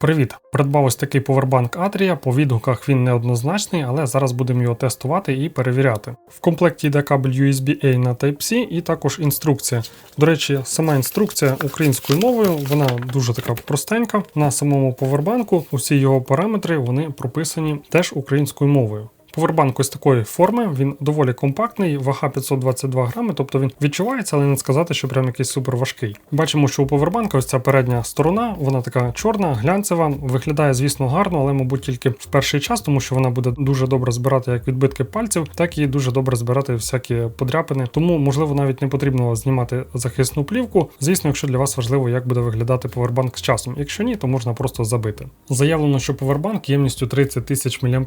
Привіт! Придбав ось такий повербанк Atria. По відгуках він неоднозначний, але зараз будемо його тестувати і перевіряти. В комплекті йде кабель USB-A на Type-C і також інструкція. До речі, сама інструкція українською мовою, вона дуже така простенька. На самому повербанку усі його параметри вони прописані теж українською мовою. Повербанк ось такої форми, він доволі компактний, вага 522 грами, тобто він відчувається, але не сказати, що прям якийсь супер важкий. Бачимо, що у повербанка ось ця передня сторона, вона така чорна, глянцева, виглядає, звісно, гарно, але, мабуть, тільки в перший час, тому що вона буде дуже добре збирати як відбитки пальців, так і дуже добре збирати всякі подряпини. Тому, можливо, навіть не потрібно знімати захисну плівку. Звісно, якщо для вас важливо, як буде виглядати повербанк з часом. Якщо ні, то можна просто забити. Заявлено, що повербанк ємністю 30 тисяч мАч,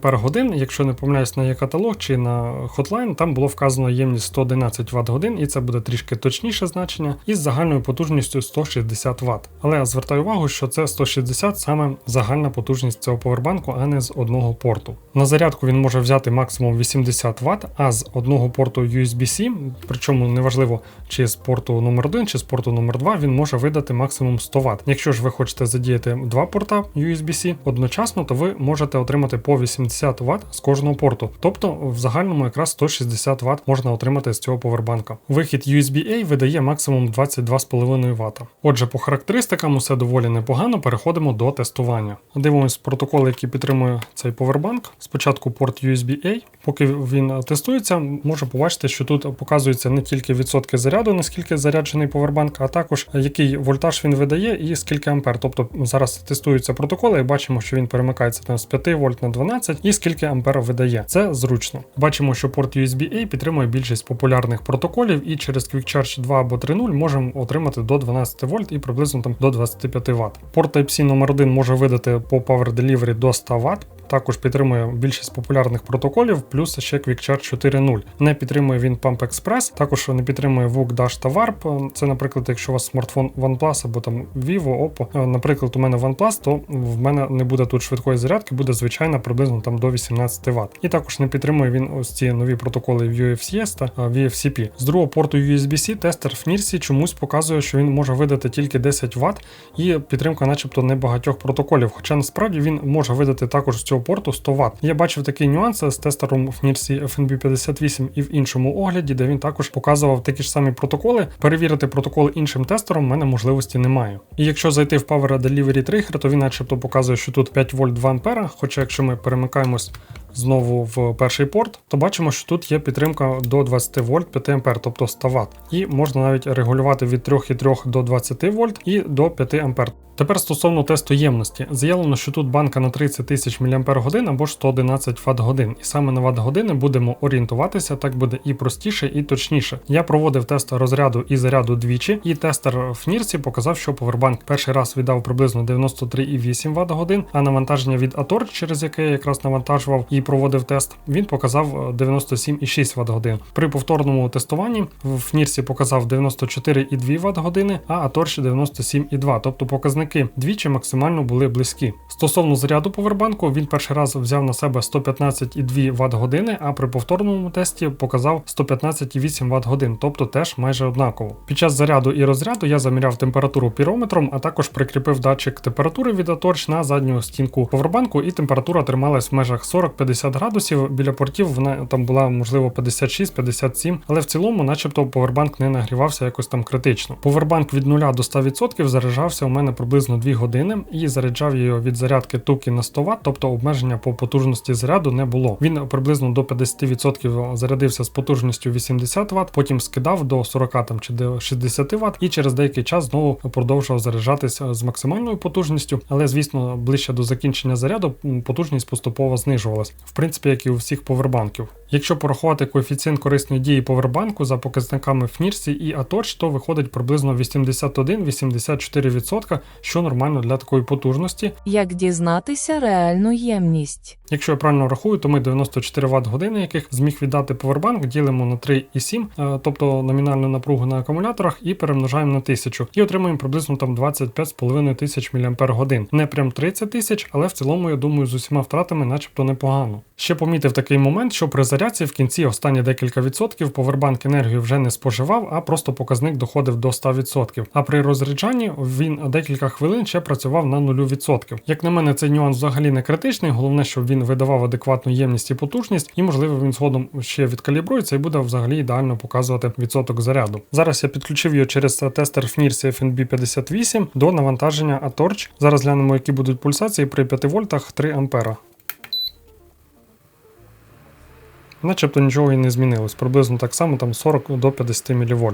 якщо не помиляюсь, на є-каталог чи на Hotline, там було вказано ємність 111 Вт годин, і це буде трішки точніше значення, із загальною потужністю 160 Вт. Але я звертаю увагу, що це 160 саме загальна потужність цього повербанку, а не з одного порту. На зарядку він може взяти максимум 80 Вт, а з одного порту USB-C, причому неважливо, чи з порту номер 1 чи з порту номер 2 він може видати максимум 100 Вт. Якщо ж ви хочете задіяти два порта USB-C одночасно, то ви можете отримати по 80 Вт з кожного порту. Тобто в загальному якраз 160 Вт можна отримати з цього повербанка. Вихід USB-A видає максимум 22,5 Вт. Отже, по характеристикам усе доволі непогано. Переходимо до тестування. Дивимось протоколи, які підтримує цей повербанк. Спочатку порт USB-A. Поки він тестується, може побачити, що тут показується не тільки відсотки заряду, наскільки заряджений повербанк, а також який вольтаж він видає і скільки ампер. Тобто зараз тестуються протоколи і бачимо, що він перемикається там з 5 вольт на 12 і скільки ампер видає. Це зручно. Бачимо, що порт USB-A підтримує більшість популярних протоколів, і через Quick Charge 2 або 3.0 можемо отримати до 12 вольт і приблизно там до 25 Вт. Порт Type-C номер 1 може видати по Power Delivery до 100 Вт. Також підтримує більшість популярних протоколів, плюс ще Quick Charge 4.0. Не підтримує він Pump Express, також не підтримує VOOC Dash та Warp. Це, наприклад, якщо у вас смартфон OnePlus або там Vivo, Oppo. Наприклад, у мене OnePlus, то в мене не буде тут швидкої зарядки, буде звичайна приблизно там до 18 Вт. І також не підтримує він ось ці нові протоколи UFCS та VFCP. З другого порту USB-C тестер в NIRSI чомусь показує, що він може видати тільки 10 Вт, і підтримка, начебто, небагатьох протоколів. Хоча насправді він може видати також з цього порту 100 Вт. Я бачив такий нюанс з тестером в NIRSI FNB58 і в іншому огляді, де він також показував такі ж самі протоколи. Перевірити протоколи іншим тестером в мене можливості немає. І якщо зайти в Power Delivery Trigger, то він начебто показує, що тут 5 вольт 2 А, хоча якщо ми перемикаємось знову в перший порт, то бачимо, що тут є підтримка до 20 вольт 5 ампер, тобто 100 Вт. І можна навіть регулювати від 3,3 до 20 вольт і до 5 А. Тепер стосовно тесту ємності, заявлено, що тут банка на 30 тисяч мАч або ж 111 Вт годин. І саме на Вт години будемо орієнтуватися, так буде і простіше, і точніше. Я проводив тест розряду і заряду двічі, і тестер в Нірсі показав, що повербанк перший раз віддав приблизно 93,8 Вт годин, а навантаження від Ator, через яке я якраз навантажував і проводив тест, він показав 97,6 Вт годин. При повторному тестуванні в Нірсі показав 94,2 Вт години, а Ator 97,2, тобто показник показники двічі максимально були близькі. Стосовно заряду повербанку, він перший раз взяв на себе 115,2 Вт години, а при повторному тесті показав 115,8 Вт годин, тобто теж майже однаково. Під час заряду і розряду я заміряв температуру пірометром, а також прикріпив датчик температури від Atorch на задню стінку повербанку, і температура трималась в межах 40-50 градусів. Біля портів вона там була можливо 56-57, але в цілому, начебто, повербанк не нагрівався якось там критично. Повербанк від 0 до 100% заряджався у мене приблизно приблизно 2 години і заряджав її від зарядки туки на 100 Вт, тобто обмеження по потужності заряду не було. Він приблизно до 50% зарядився з потужністю 80 Вт, потім скидав до 40 там, чи до 60 Вт, і через деякий час знову продовжував заряджатися з максимальною потужністю, але, звісно, ближче до закінчення заряду потужність поступово знижувалась, в принципі, як і у всіх повербанків. Якщо порахувати коефіцієнт корисної дії повербанку за показниками FNIRSI і ATORCH, то виходить приблизно 81-84%, що нормально для такої потужності. Як дізнатися реальну ємність? Якщо я правильно рахую, то ми 94 Вт години, яких зміг віддати повербанк, ділимо на 3,7, е, тобто номінальну напругу на акумуляторах, і перемножаємо на 1000. І отримуємо приблизно там 25,5 тисяч мАч. Не прям 30 тисяч, але в цілому, я думаю, з усіма втратами, начебто непогано. Ще помітив такий момент, що при зарядці в кінці останні декілька відсотків повербанк енергію вже не споживав, а просто показник доходив до 100%. А при розряджанні він декілька хвилин ще працював на 0%. Як на мене, цей нюанс взагалі не критичний. Головне, щоб він видавав адекватну ємність і потужність, і можливо він згодом ще відкалібрується і буде взагалі ідеально показувати відсоток заряду. Зараз я підключив його через тестер FNIRS FNB 58 до навантаження ATORCH. Зараз глянемо, які будуть пульсації при 5 вольтах 3 ампера. Начебто нічого і не змінилось. Приблизно так само, там 40 до 50 мВ.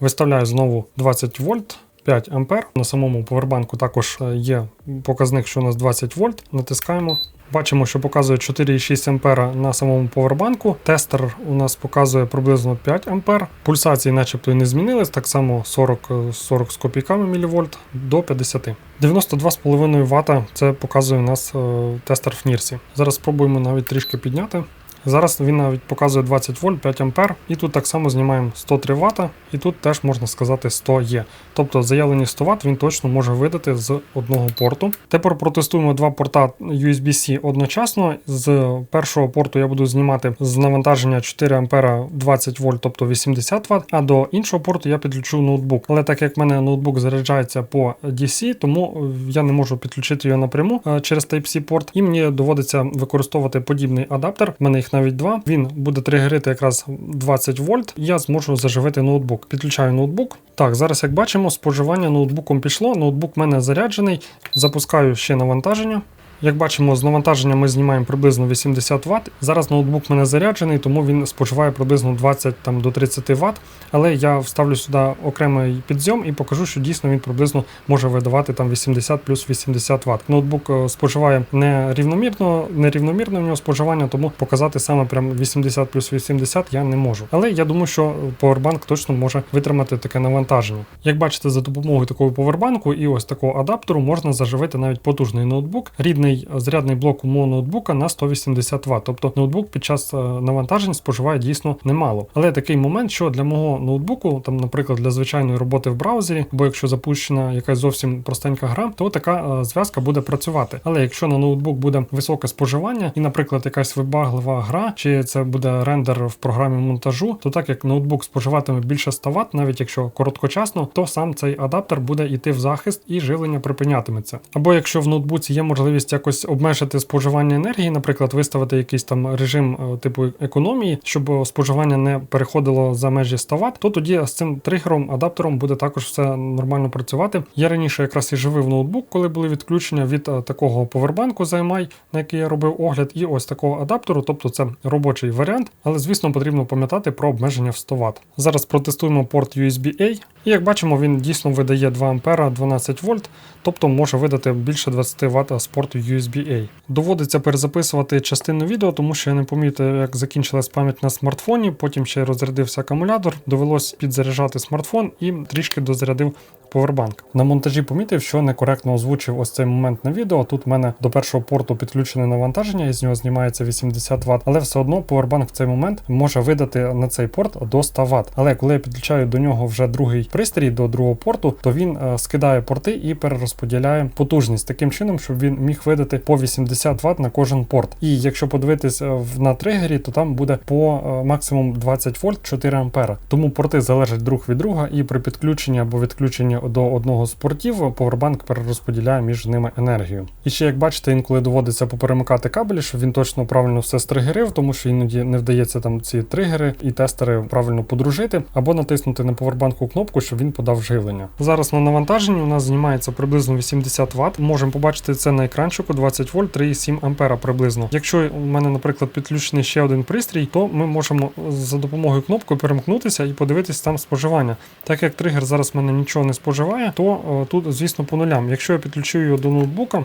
Виставляю знову 20 вольт. 5 ампер. На самому повербанку також е, є показник, що у нас 20 вольт. Натискаємо. Бачимо, що показує 4,6 ампера на самому повербанку. Тестер у нас показує приблизно 5 ампер. Пульсації начебто і не змінились, так само 40, е, 40 з копійками мілівольт до 50. 92,5 Вт це показує у нас е, тестер в Нірсі. Зараз спробуємо навіть трішки підняти. Зараз він навіть показує 20 вольт, 5 ампер, і тут так само знімаємо 103 Вт, і тут теж можна сказати 100 є. Тобто заявлені 100 Вт він точно може видати з одного порту. Тепер протестуємо два порта USB-C одночасно. З першого порту я буду знімати з навантаження 4 ампера 20 вольт, тобто 80 Вт, а до іншого порту я підключу ноутбук. Але так як в мене ноутбук заряджається по DC, тому е, я не можу підключити його напряму е, через Type-C порт, і мені доводиться використовувати подібний адаптер. В мене їх навіть два. Він буде тригерити якраз 20 вольт. Я зможу заживити ноутбук. Підключаю ноутбук. Так, зараз як бачимо, споживання ноутбуком пішло. Ноутбук в мене заряджений. Запускаю ще навантаження. Як бачимо, з навантаження ми знімаємо приблизно 80 Вт. Зараз ноутбук мене заряджений, тому він споживає приблизно 20 там, до 30 Вт. Але я вставлю сюди окремий підзйом і покажу, що дійсно він приблизно може видавати там 80 плюс 80 Вт. Ноутбук е, споживає не рівномірно, не рівномірне в нього споживання, тому показати саме прям 80 плюс 80 я не можу. Але я думаю, що Powerbank точно може витримати таке навантаження. Як бачите, за допомогою такого повербанку і ось такого адаптеру можна заживити навіть потужний ноутбук. Рідний зарядний блок у мого ноутбука на 180 Вт. Тобто ноутбук під час е, навантажень споживає дійсно немало. Але такий момент, що для мого ноутбуку, там, наприклад, для звичайної роботи в браузері, бо якщо запущена якась зовсім простенька гра, то така е, зв'язка буде працювати. Але якщо на ноутбук буде високе споживання, і, наприклад, якась вибаглива гра, чи це буде рендер в програмі монтажу, то так як ноутбук споживатиме більше 100 Вт, навіть якщо короткочасно, то сам цей адаптер буде йти в захист і живлення припинятиметься. Або якщо в ноутбуці є можливість якось обмежити споживання енергії, наприклад, виставити якийсь там режим е, типу економії, щоб споживання не переходило за межі 100 Вт, то тоді з цим тригером, адаптером буде також все нормально працювати. Я раніше якраз і живив ноутбук, коли були відключення від е, такого повербанку ZMI, на який я робив огляд, і ось такого адаптеру, тобто це робочий варіант, але звісно потрібно пам'ятати про обмеження в 100 Вт. Зараз протестуємо порт USB-A, і як бачимо, він дійсно видає 2 А 12 вольт, тобто може видати більше 20 Вт з порту USB-A. Доводиться перезаписувати частину відео, тому що я не помітив, як закінчилась пам'ять на смартфоні, потім ще розрядився акумулятор, довелось підзаряджати смартфон і трішки дозарядив повербанк. На монтажі помітив, що некоректно озвучив ось цей момент на відео. Тут в мене до першого порту підключене навантаження, і з нього знімається 80 Вт, але все одно повербанк в цей момент може видати на цей порт до 100 Вт. Але коли я підключаю до нього вже другий пристрій до другого порту, то він е, скидає порти і перерозподіляє потужність таким чином, щоб він міг видати по 80 Вт на кожен порт. І якщо подивитись е, на тригері, то там буде по е, максимум 20 вольт 4 ампера. Тому порти залежать друг від друга, і при підключенні або відключенні до одного з портів повербанк перерозподіляє між ними енергію. І ще як бачите, інколи доводиться поперемикати кабелі, щоб він точно правильно все стригерив, тому що іноді не вдається там ці тригери і тестери правильно подружити, або натиснути на повербанку кнопку, щоб він подав живлення. Зараз на навантаженні у нас знімається приблизно 80 Вт. Можемо побачити це на екранчику 20 вольт 3,7 ампера приблизно. Якщо у мене, наприклад, підключений ще один пристрій, то ми можемо за допомогою кнопки перемкнутися і подивитись там споживання. Так як тригер зараз в мене нічого не споживає, то е, тут, звісно, по нулям. Якщо я підключу його до ноутбука,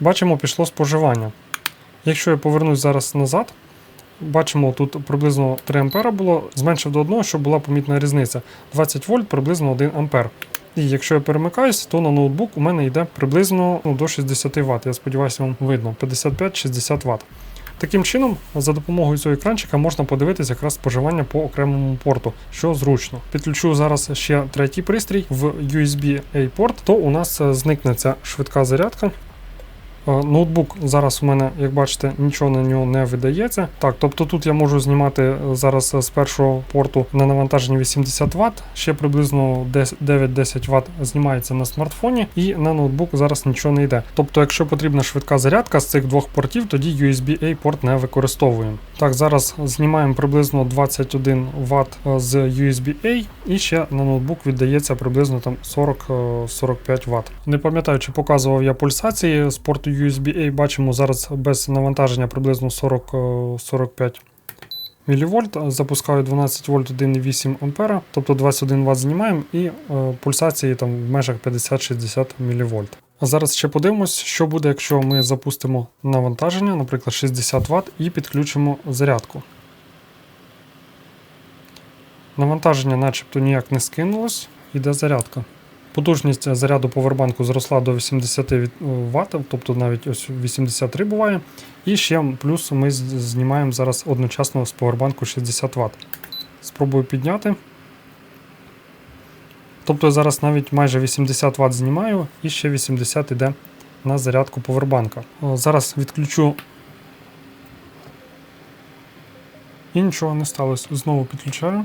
бачимо, пішло споживання. Якщо я повернусь зараз назад, бачимо, тут приблизно 3 ампера було, зменшив до 1, щоб була помітна різниця. 20 вольт приблизно 1 ампер. І якщо я перемикаюсь, то на ноутбук у мене йде приблизно ну, до 60 Вт. Я сподіваюся, вам видно 55-60 Вт. Таким чином, за допомогою цього екранчика можна подивитися якраз споживання по окремому порту, що зручно. Підключу зараз ще третій пристрій в USB-A порт, то у нас е, зникне ця швидка зарядка. Е, Ноутбук зараз у мене, як бачите, нічого на нього не видається. Так, тобто тут я можу знімати е, зараз з першого порту на навантаженні 80 Вт, ще приблизно 10 9-10 Вт знімається на смартфоні, і на ноутбук зараз нічого не йде. Тобто, якщо потрібна швидка зарядка з цих двох портів, тоді USB-A порт не використовуємо. Так, зараз знімаємо приблизно 21 Вт з USB-A, і ще на ноутбук віддається приблизно там 40-45 Вт. Не пам'ятаю, чи показував я пульсації з порту USB-A. Бачимо зараз без навантаження приблизно 40-45 мВ. Запускаю 12 вольт 1,8 ампера, тобто 21 Вт знімаємо і е, пульсації там в межах 50-60 мВ. А зараз ще подивимось, що буде, якщо ми запустимо навантаження, наприклад, 60 Вт, і підключимо зарядку. Навантаження начебто ніяк не скинулось, іде зарядка. Потужність заряду повербанку зросла до 80 Вт, тобто навіть ось 83 буває. І ще плюс ми знімаємо зараз одночасно з повербанку 60 Вт. Спробую підняти. Тобто я зараз навіть майже 80 Вт знімаю і ще 80 йде на зарядку повербанка. Зараз відключу. І нічого не сталося. Знову підключаю.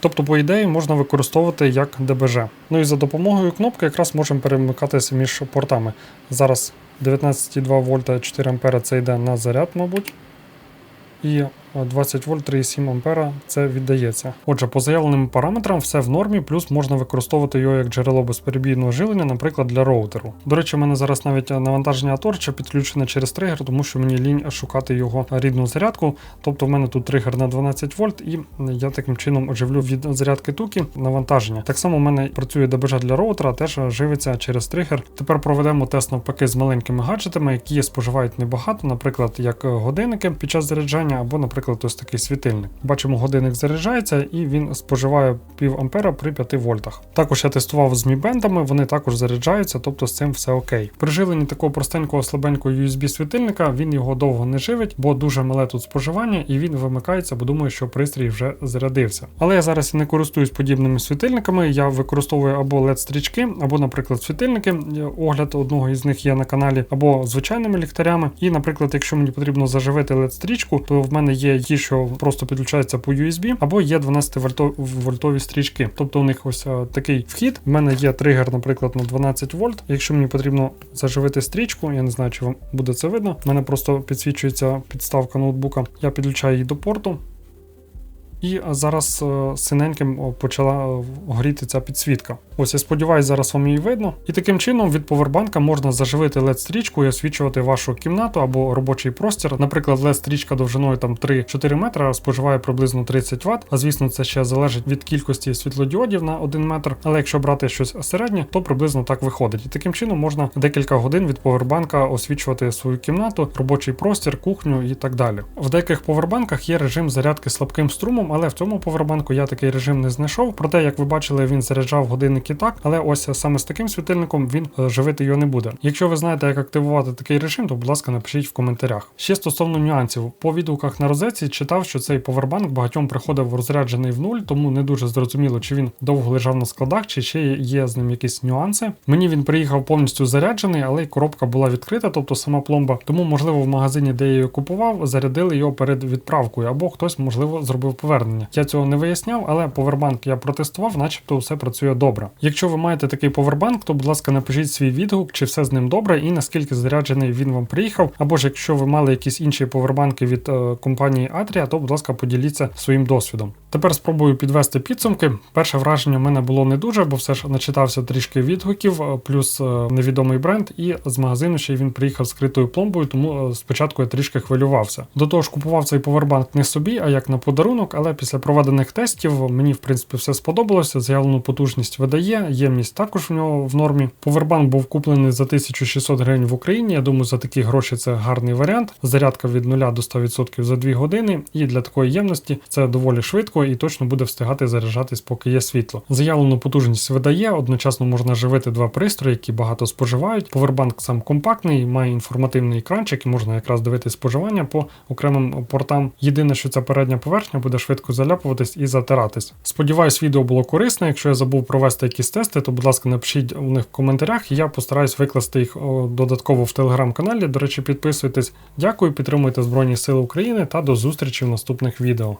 Тобто, по ідеї, можна використовувати як ДБЖ. Ну і за допомогою кнопки якраз можемо перемикатися між портами. Зараз 19,2 вольта 4 ампера це йде на заряд, мабуть. І 20 вольт 3,7 ампера це віддається. Отже, по заявленим параметрам все в нормі, плюс можна використовувати його як джерело безперебійного живлення, наприклад, для роутеру. До речі, у мене зараз навіть е, навантаження торча підключене через тригер, тому що мені лінь шукати його рідну зарядку. Тобто в мене тут тригер на 12 вольт, і я таким чином живлю від зарядки туки навантаження. Так само у мене працює ДБЖ для роутера, теж живиться через тригер. Тепер проведемо тест навпаки з маленькими гаджетами, які споживають небагато, наприклад, як годинники під час заряджання, або, наприклад, ось такий світильник. Бачимо, годинник заряджається і він споживає пів ампера при 5 вольтах. Також я тестував з Mi бендами, вони також заряджаються, тобто з цим все окей. При живленні такого простенького слабенького USB світильника він його довго не живить, бо дуже мале тут споживання, і він вимикається, бо думаю, що пристрій вже зарядився. Але я зараз і не користуюсь подібними світильниками. Я використовую або led стрічки, або, наприклад, світильники. Огляд одного із них є на каналі, або звичайними ліхтарями. І, наприклад, якщо мені потрібно заживити led стрічку, то в мене є ті, що просто підключаються по USB, або є 12 вольтові стрічки. Тобто у них ось е, такий вхід. У мене є тригер, наприклад, на 12 вольт. Якщо мені потрібно заживити стрічку, я не знаю, чи вам буде це видно. У мене просто підсвічується підставка ноутбука. Я підключаю її до порту. І зараз е, синеньким почала е, горіти ця підсвітка. Ось я сподіваюся, зараз вам її видно. І таким чином від повербанка можна заживити led стрічку і освічувати вашу кімнату або робочий простір. Наприклад, led стрічка довжиною там 3-4 метри споживає приблизно 30 Вт. А звісно, це ще залежить від кількості світлодіодів на 1 метр. Але якщо брати щось середнє, то приблизно так виходить. І таким чином можна декілька годин від повербанка освічувати свою кімнату, робочий простір, кухню і так далі. В деяких повербанках є режим зарядки слабким струмом, але в цьому повербанку я такий режим не знайшов. Проте, як ви бачили, він заряджав годинник і так, але ось саме з таким світильником він е, живити його не буде. Якщо ви знаєте, як активувати такий режим, то будь ласка, напишіть в коментарях. Ще стосовно нюансів, по відгуках на розетці читав, що цей повербанк багатьом приходив розряджений в нуль, тому не дуже зрозуміло, чи він довго лежав на складах, чи ще є з ним якісь нюанси. Мені він приїхав повністю заряджений, але й коробка була відкрита, тобто сама пломба. Тому, можливо, в магазині, де я його купував, зарядили його перед відправкою, або хтось, можливо, зробив повернення. Я цього не виясняв, але повербанк я протестував, начебто все працює добре. Якщо ви маєте такий повербанк, то, будь ласка, напишіть свій відгук, чи все з ним добре, і наскільки заряджений він вам приїхав. Або ж якщо ви мали якісь інші повербанки від е, компанії Атрія, то, будь ласка, поділіться своїм досвідом. Тепер спробую підвести підсумки. Перше враження в мене було не дуже, бо все ж начитався трішки відгуків, е, плюс е, невідомий бренд, і з магазину ще він приїхав з критою пломбою, тому е, спочатку я трішки хвилювався. До того ж, купував цей повербанк не собі, а як на подарунок, але після проведених тестів мені в принципі все сподобалося. Заявлену потужність видає, ємність також в нього в нормі. Повербанк був куплений за 1600 гривень в Україні. Я думаю, за такі гроші це гарний варіант. Зарядка від 0 до 100% за 2 години, і для такої ємності це доволі швидко і точно буде встигати заряджатись, поки є світло. Заявлену потужність видає, одночасно можна живити два пристрої, які багато споживають. Повербанк сам компактний, має інформативний екранчик і можна якраз дивитися споживання по окремим портам. Єдине, що ця передня поверхня буде швидко заляпуватись і затиратись. Сподіваюсь, відео було корисне. Якщо я забув провести якісь тести, то будь ласка, напишіть у них в коментарях, я постараюсь викласти їх додатково в телеграм-каналі. До речі, підписуйтесь. Дякую, підтримуйте Збройні Сили України та до зустрічі в наступних відео.